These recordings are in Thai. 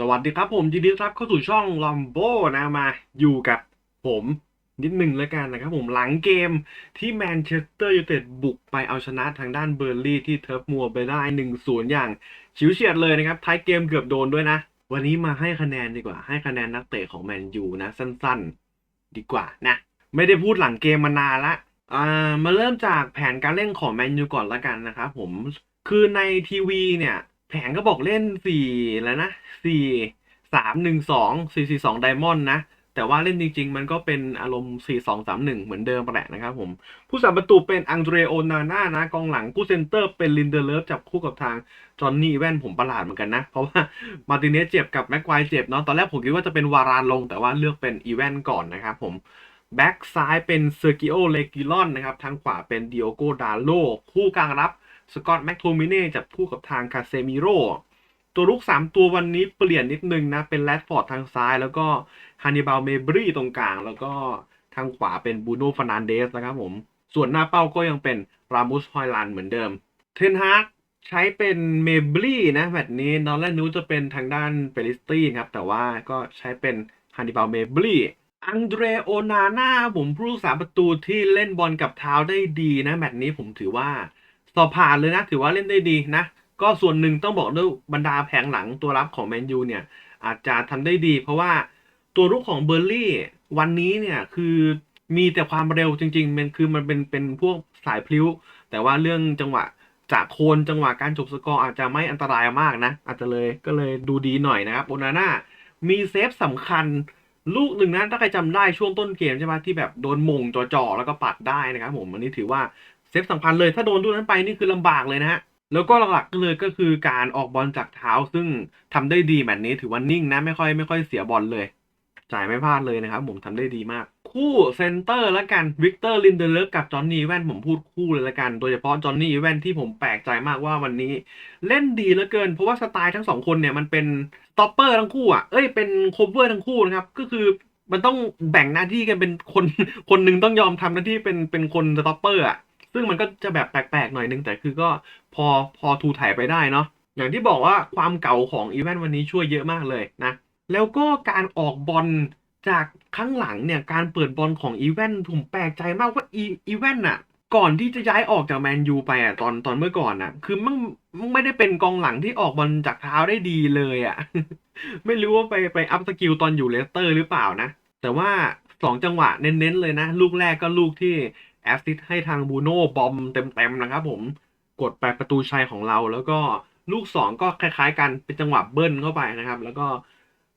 สวัสดีครับผมยินดีต้อนรับเข้าสู่ช่องลัมโบนะมาอยู่กับผมนิดหนึ่งแล้วกันนะครับผมหลังเกมที่แมนเชสเตอร์ยูไนเต็ดบุกไปเอาชนะทางด้านเบอร์ลี่ที่เทิร์ฟมัวไปได้1นศูนย์อย่างฉิวเฉียดเลยนะครับท้ายเกมเกือบโดนด้วยนะ วันนี้มาให้คะแนนดีกว่า ให้คะแนนนักเตะของแมนยูนะสั้นๆ ดีกว่านะ ไม่ได้พูดหลังเกมมานานละอ่ามาเริ่มจากแผนการเล่นของแมนยูก่อนละกันนะครับผมคือในทีวีเนี่ย แผนก็บอกเล่นสี่แล้วนะสี่สามหนึ่งสองสี่สี่สองไดมอนด์นะแต่ว่าเล่นจริง ๆ มันก็เป็นอารมณ์สี่สองสามหนึ่งเหมือนเดิมแหละนะครับผม ผู้สาประตูเป็นอังเดรโอนาน่านะ กองหลังผู้เซนเตอร์เป็นลินเดเลฟจับคู่กับทางจอห์นนี่แว่นผมประหลาดเหมือนกันนะ เพราะว่ามาร์ติเนสเจ็บกับแม็กควายเจ็บเนาะ ตอนแรกผมคิดว่าจะเป็นวารานลง แต่ว่าเลือกเป็นอีแวนก่อนนะครับผมแบ็กซ้ายเป็นเซอร์กิโอเลกิลอนนะครับ ทางขวาเป็นดิโอโกดาโลคู่กลางรับ สกอตแมคโทมิเน่จับคู่กับทางคาเซมิโรตัวลุก 3 ตัววันนี้เปลี่ยนนิดนึงนะ เป็นแรดฟอร์ดทางซ้าย แล้วก็ฮันนิบาลเมบรีตรงกลาง แล้วก็ทางขวาเป็นบูโน่ฟ r นานเดสนะครับผม ส่วนหน้าเป้าก็ยังเป็นรามุสฮอยลันเหมือนเดิม เทนฮากใช้เป็นเมบรีนะแบบนี้ตอนแรกนู้จะเป็นทางด้านเปริสตีครับ แต่ว่าก็ใช้เป็นฮันนิบาลเมบรีอังเดรโอนาน่าผมผู้รักษาประตูที่เล่นบอลกับเท้าได้ดีนะแมตช์นี้ผมถือว่า สอบผ่านเลยนะ ถือว่าเล่นได้ดีนะ ก็ส่วนหนึ่งต้องบอกด้วยบรรดาแผงหลังตัวรับของแมนยูเนี่ย อาจจะทำได้ดี เพราะว่าตัวรุกของเบอร์ลี่วันนี้เนี่ยคือมีแต่ความเร็วจริงๆมันคือมันเป็นเป็นพวกสายพลิ้ว แต่ว่าเรื่องจังหวะจากโคนจังหวะการจบสกอร์อาจจะไม่อันตรายมากนะ อาจจะเลยก็เลยดูดีหน่อยนะครับโอนาน่ามีเซฟสำคัญลูกหนึ่งนะถ้าใครจำได้ช่วงต้นเกมใช่ไหมที่แบบโดนมงจ่อๆแล้วก็ปัดได้นะครับผมอันนี้ถือว่า เซฟสำคัญเลย ถ้าโดนลูกนั้นไปนี่คือลำบากเลยนะฮะ แล้วก็หลักๆก็เลยก็คือการออกบอลจากเท้า ซึ่งทำได้ดีแมตช์นี้ถือว่านิ่งนะไม่ค่อยไม่ค่อยเสียบอลเลย จ่ายไม่พลาดเลยนะครับผมทำได้ดีมาก คู่เซนเตอร์แล้วกันวิกเตอร์ลินเดเลฟกับจอห์นนี่แว่นผมพูดคู่เลยละกัน โดยเฉพาะจอห์นนี่แว่นที่ผมแปลกใจมากว่าวันนี้ เล่นดีเหลือเกิน เพราะว่าสไตล์ทั้งสองคนเนี่ยมันเป็นต็อปเปอร์ทั้งคู่อะเอ้ยเป็นโคเวอร์ทั้งคู่นะครับก็คือมันต้องแบ่งหน้าที่กันเป็นคนคนหนึ่งต้องยอมทำหน้าที่เป็นเป็นคนสต็อปเปอร์อะ ซึ่งมันก็จะแบบแปลกๆหน่อยนึงแต่คือก็พอพอทูถ่ายไปได้เนาะอย่างที่บอกว่าความเก่าของอีเวนต์วันนี้ช่วยเยอะมากเลยนะ แล้วก็การออกบอลจากข้างหลังเนี่ยการเปิดบอลของอีเวนต์ผมแปลกใจมากว่าอีอีเวนต์อะก่อนที่จะย้ายออกจากแมนยูไปอะตอนตอนเมื่อก่อนอะคือมันไม่ได้เป็นกองหลังที่ออกบอลจากเท้าได้ดีเลยอะไม่รู้ว่าไปไปอัพสกิลตอนอยู่เลสเตอร์หรือเปล่านะ แต่ว่าสองจังหวะเน้นๆเลยนะ ลูกแรกก็ลูกที่ แอสซิสให้ทางบูโน่บอมเต็มๆนะครับผมกดไปประตูชัยของเรา แล้วก็ลูกสองก็คล้ายๆ กันเป็นจังหวะเบิ้ลเข้าไปนะครับ แล้วก็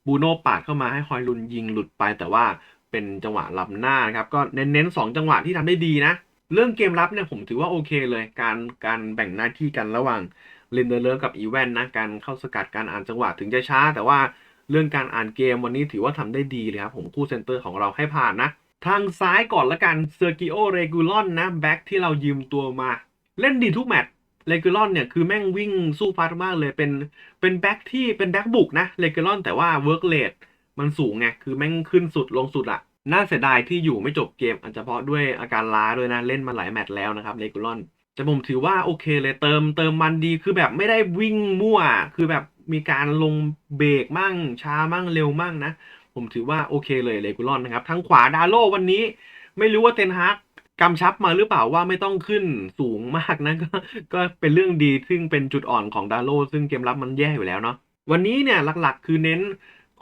บูโน่ปาดเข้ามาให้ฮอยลุนยิงหลุดไป แต่ว่าเป็นจังหวะล้ำหน้านะครับก็เน้นๆสองจังหวะที่ทำได้ดีนะ เรื่องเกมรับเนี่ยผมถือว่าโอเคเลย การการแบ่งหน้าที่กันระหว่างเลนเดอร์เลอร์กับอีแวนนะการเข้าสกัดการอ่านจังหวะถึงจะช้า แต่ว่าเรื่องการอ่านเกมวันนี้ถือว่าทำได้ดีเลยครับผมคู่เซนเตอร์ของเราให้ผ่านนะ ทางซ้ายก่อนละกันเซอร์กิโอเรกูลอนนะแบ็กที่เรายืมตัวมา เล่นดีทุกแมตช์เรกูลอนเนี่ยคือแม่งวิ่งสู้ฟัดมากเลยเป็นเป็นแบ็กที่เป็นแบ็กบุกนะเรกูลอนแต่ว่าเวิร์กเลดมันสูงไงคือแม่งขึ้นสุดลงสุดอะน่าเสียดายที่อยู่ไม่จบเกมอาจจะเพราะด้วยอาการล้าด้วยนะเล่นมาหลายแมตช์แล้วนะครับเรกูลอนแต่ผมถือว่าโอเคเลยเติมเติมมันดีคือแบบไม่ได้วิ่งมั่ว คือแบบมีการลงเบรกมั่งช้ามั่งเร็วมั่งนะ ผมถือว่าโอเคเลยเลกูลอนนะครับทางขวาดาโลวันนี้ ไม่รู้ว่าเทนฮากกำชับมาหรือเปล่าว่าไม่ต้องขึ้นสูงมากนะก็ก็เป็นเรื่องดีซึ่งเป็นจุดอ่อนของดาโลซึ่งเกมรับมันแย่อยู่แล้วเนาะวันนี้เนี่ยหลักๆ คือเน้น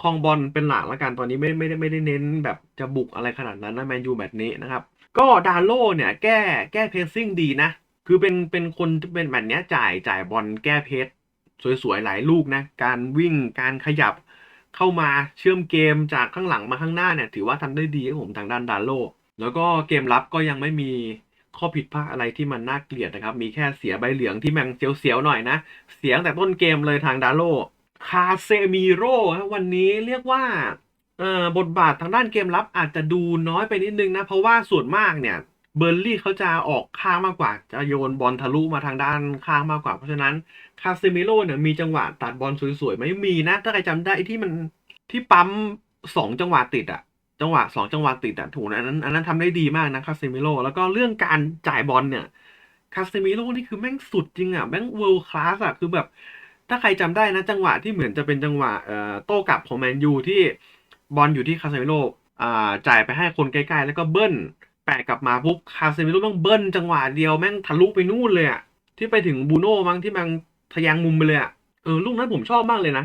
คองบอลเป็นหลักละกันตอนนี้ไม่ไม่ได้ไม่ได้เน้นแบบจะบุกอะไรขนาดนั้นนะแมนยูแบบนี้นะครับ ก็ดาโลเนี่ยแก้แก้เพสซิ่งดีนะ คือเป็นเป็นคนที่เป็นแบบเนี้ยจ่ายจ่ายบอลแก้เพสสวยๆ หลายลูกนะ การวิ่งการขยับ เข้ามาเชื่อมเกมจากข้างหลังมาข้างหน้าเนี่ยถือว่าทำได้ดีครับผมทางด้านดาโลแล้วก็เกมรับก็ยังไม่มีข้อผิดพลาดอะไรที่มันน่าเกลียดนะครับ มีแค่เสียใบเหลืองที่แมงเสียวๆหน่อยนะ เสียงแต่ต้นเกมเลยทางดาโลคาเซมิโร่วันนี้เรียกว่าเอ่อบทบาททางด้านเกมรับอาจจะดูน้อยไปนิดนึงนะ เพราะว่าส่วนมากเนี่ย เบอร์ลี่เขาจะออกข้างมากกว่า จะโยนบอลทะลุมาทางด้านข้างมากกว่า เพราะฉะนั้นคาเซมิโร่เนี่ยมีจังหวะตัดบอลสวยๆไหม่มีนะ ถ้าใครจำได้ที่มันที่ปั๊มสองจังหวะติดอะจังหวะสองจังหวะติดอะถูกนะอันนั้นอันนั้นทำได้ดีมากนะคาเซมิโร่แล้วก็เรื่องการจ่ายบอลเนี่ยคาเซมิโร่นี่คือแม่งสุดจริงอะแม่งเวิลด์คลาสอะคือแบบ ถ้าใครจำได้นะ จังหวะที่เหมือนจะเป็นจังหวะเอ่อโต้กลับของแมนยูที่บอลอยู่ที่คาเซมิโร่อ่าจ่ายไปให้คนใกล้ๆ แล้วก็เบิ้ล แปะกลับมาปุ๊บคาเซมิโร่แม่งเบิ้ลจังหวะเดียวแม่งทะลุไปนู่นเลยอะที่ไปถึงบูโน่มั้งที่มันทะยางมุมไปเลยอะเออลูกนั้นผมชอบมากเลยนะ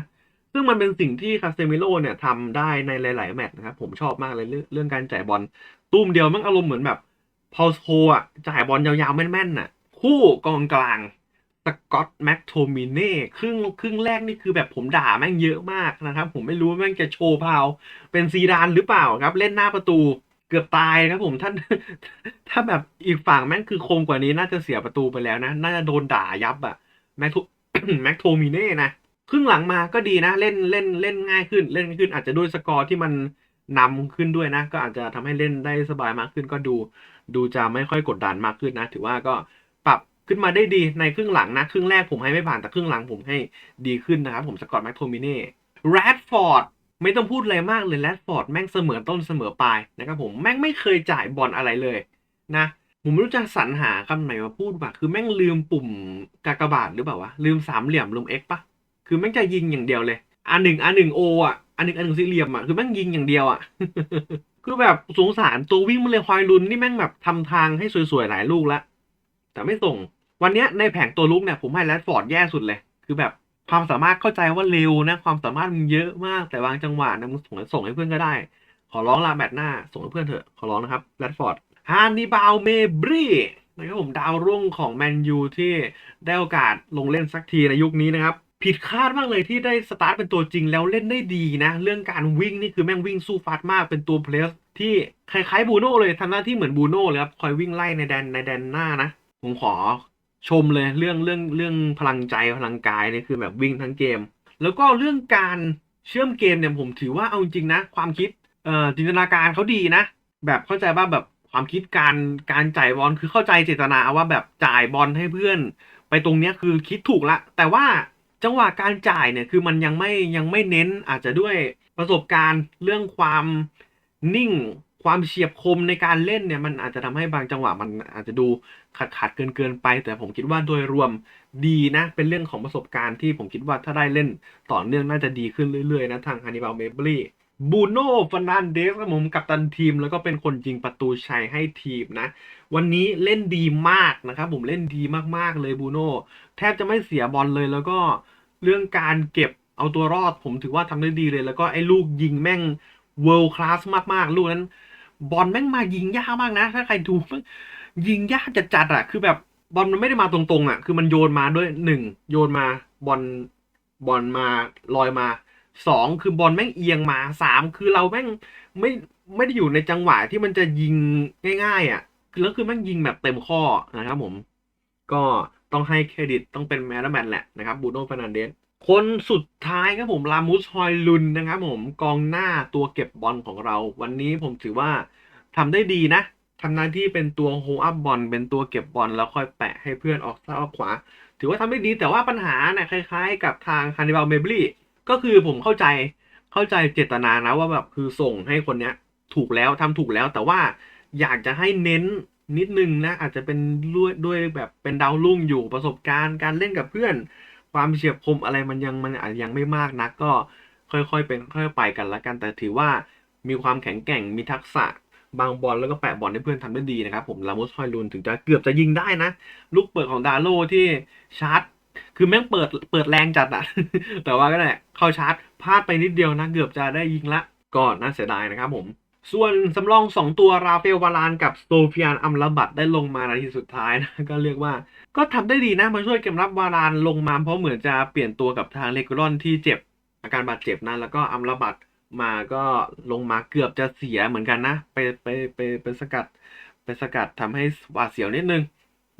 ซึ่งมันเป็นสิ่งที่คาเซมิโร่เนี่ยทำได้ในหลาย ๆ แมตช์นะครับผมชอบมากเลยเรื่องการจ่ายบอลตุ้มเดียวมันอารมณ์เหมือนแบบพอลโคอะจ่ายบอลยาว ๆ แม่นๆน่ะ คู่กองกลางสกอตแม็กโทมิเน่ครึ่งครึ่งแรกนี่คือแบบผมด่าแม่งเยอะมากนะครับ ผมไม่รู้แม่งจะโชว์พาว เป็นซีดานหรือเปล่าครับ เล่นหน้าประตู เกือบตายครับผมท่านถ้าแบบอีกฝั่งแม่งคือคมกว่านี้น่าจะเสียประตูไปแล้วนะ น่าจะโดนด่ายับอะแม็กโทแม็กโทมิเน่นะครึ่งหลังมาก็ดีนะ เล่นเล่นเล่นง่ายขึ้น เล่นขึ้นอาจจะด้วยสกอร์ที่มันนำขึ้นด้วยนะ ก็อาจจะทำให้เล่นได้สบายมากขึ้น ก็ดู ดูจะไม่ค่อยกดดันมากขึ้นนะ ถือว่าก็ปรับขึ้นมาได้ดีในครึ่งหลังนะ ครึ่งแรกผมให้ไม่ผ่านแต่ครึ่งหลังผมให้ดีขึ้นนะครับ ผมสกอตแม็กโทมิเน่แรดฟอร์ด ไม่ต้องพูดอะไรมากเลยแรดฟอร์ดแม่งเสมอต้นเสมอปลายนะครับผมแม่งไม่เคยจ่ายบอลอะไรเลยนะผมไม่รู้จะสรรหาคำไหนมาพูดว่ะคือแม่งลืมปุ่มกากบาทหรือเปล่าวะลืมสามเหลี่ยมลืม X ปะคือแม่งจะยิงอย่างเดียวเลยอันหนึ่งอันหนึ่งโออะอันหนึ่งอันหนึ่งสี่เหลี่ยมอะคือแม่งยิงอย่างเดียวอะคือแบบสงสารตัววิ่งมาเลยคอยลุนนี่แม่งแบบทำทางให้สวยๆหลายลูกแล้วแต่ไม่ส่ง วันเนี้ยในแผงตัวลุกเนี่ยผมให้แรดฟอร์ดแย่สุดเลย คือแบบ ความสามารถเข้าใจว่าเร็วนะความสามารถมันเยอะมากแต่บางจังหวะนะมึงส่งส่งให้เพื่อนก็ได้ ขอร้องลาแบตหน้า ส่งให้เพื่อนเถอะขอร้องนะครับแรดฟอร์ดฮานนิบาลเมบรีนะครับผมดาวรุ่งของแมนยูที่ได้โอกาสลงเล่นสักทีในยุคนี้นะครับ ผิดคาดมากเลยที่ได้สตาร์ทเป็นตัวจริงแล้วเล่นได้ดีนะ เรื่องการวิ่งนี่คือแม่งวิ่งสู้ฟาดมากเป็นตัวเพลสที่คล้ายๆบูโน่เลยทำหน้าที่เหมือนบูโน่เลยครับคอยวิ่งไล่ในแดนในแดนหน้านะผมขอ ชมเลยเรื่องเรื่องเรื่องพลังใจพลังกายเนี่ยคือแบบวิ่งทั้งเกม แล้วก็เรื่องการเชื่อมเกมเนี่ยผมถือว่าเอาจริงๆนะ ความคิดเอ่อจินตนาการเขาดีนะ แบบเข้าใจว่าแบบความคิดการการจ่ายบอลคือเข้าใจเจตนาว่าแบบจ่ายบอลให้เพื่อน ไปตรงเนี้ยคือคิดถูกละ แต่ว่าจังหวะการจ่ายเนี่ยคือมันยังไม่ยังไม่เน้นอาจจะด้วยประสบการณ์เรื่องความนิ่ง ความเฉียบคมในการเล่นเนี่ยมันอาจจะทำให้บางจังหวะมันอาจจะดูขาดขาดเกินเกินไป แต่ผมคิดว่าโดยรวมดีนะ เป็นเรื่องของประสบการณ์ที่ผมคิดว่าถ้าได้เล่นต่อเนื่องน่าจะดีขึ้นเรื่อยๆนะทางฮันนิบาลเมเบรีบูโน่ฟ e น n นเดสครับผมกัปตันทีม แล้วก็เป็นคนยิงประตูชัยให้ทีมนะ วันนี้เล่นดีมากนะครับผมเล่นดีมากๆเลยบูโน่แทบจะไม่เสียบอลเลยแล้วก็เรื่องการเก็บเอาตัวรอดผมถือว่าทำได้ดีเลย แล้วก็ไอ้ลูกยิงแม่งเวิลด์คลาสมากๆ ลูกนั้น บอลแม่งมายิงยากมากนะ ถ้าใครดูยิงยากจัดๆอะคือแบบบอลมันไม่ได้มาตรงๆอะคือมันโยนมาด้วยหนึ่งโยนมาบอลบอลมาลอยมาสองคือบอลแม่งเอียงมาสามคือเราแม่งไม่ไม่ได้อยู่ในจังหวะที่มันจะยิงง่าย ๆอะแล้วคือแม่งยิงแบบเต็มข้อนะครับผม ก็ต้องให้เครดิตต้องเป็นแมนแมนแหละนะครับบูโน่ฟ e นันเดส คนสุดท้ายครับผมลามุสฮอยลุนนะครับผมกองหน้าตัวเก็บบอลของเรา วันนี้ผมถือว่าทำได้ดีนะทำหน้าที่เป็นตัวโฮอัพบอลเป็นตัวเก็บบอลแล้วค่อยแปะให้เพื่อนออกซ้ายออกขวา ถือว่าทำได้ดีแต่ว่าปัญหาเนี่ยคล้ายๆ กับทางฮันนิบาลเมเบรี่ก็คือผมเข้าใจเข้าใจเจตนานะว่าแบบคือส่งให้คนเนี้ยถูกแล้วทำถูกแล้วแต่ว่าอยากจะให้เน้นนิดนึงนะอาจจะเป็นด้วยด้วยแบบเป็นดาวรุ่งอยู่ประสบการณ์การเล่นกับเพื่อน ความเฉียบคมอะไรมันยังมันอาจจะยังไม่มากนักก็ค่อยๆเป็นค่อยๆไปกันละกัน แต่ถือว่ามีความแข็งแกร่งมีทักษะบางบอลแล้วก็แปะบอลให้เพื่อนทำได้ดีนะครับผมลามุสฮอยลุนถึงจะเกือบจะยิงได้นะ ลูกเปิดของดาโลที่ชาร์จ คือแม่งเปิดเปิดแรงจัดอะแต่ว่าก็แหละเข้าชาร์จพลาดไปนิดเดียวนะ เกือบจะได้ยิงละก็น่าเสียดายนะครับผม ส่วนสำรอง2ตัวราเฟลวารานกับโซเฟียนอัมลบัตได้ลงมานาทีสุดท้ายนะ ก็เรียกว่า ก็ทำได้ดีนะ มาช่วยเกมรับวารานลงมาเพราะเหมือนจะเปลี่ยนตัวกับทางเลกรอนที่เจ็บ อาการบาดเจ็บนะแล้วก็อัมลบัตมาก็ลงมาเกือบจะเสียเหมือนกันนะ ไปไปไปไปสกัดไปสกัดทำให้หวาดเสียวนิดนึง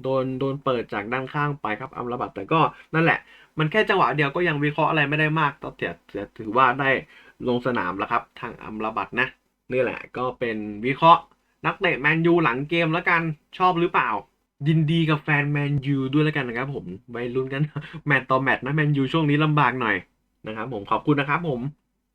โดนโดนเปิดจากด้านข้างไปครับอัมราบัตแต่ก็นั่นแหละ มันแค่จังหวะเดียวก็ยังวิเคราะห์อะไรไม่ได้มากต่อเถียถือว่าได้ลงสนามแล้วครับ ทางอัมราบัตนะ นี่แหละก็เป็นวิเคราะห์นักเตะแมนยูหลังเกมแล้วกันชอบหรือเปล่า ยินดีกับแฟนแมนยูด้วยแล้วกันนะครับผมไปลุ้นกันแมตต์ต่อแมตต์นะแมนยูช่วงนี้ลำบากหน่อยนะครับผมขอบคุณนะครับผม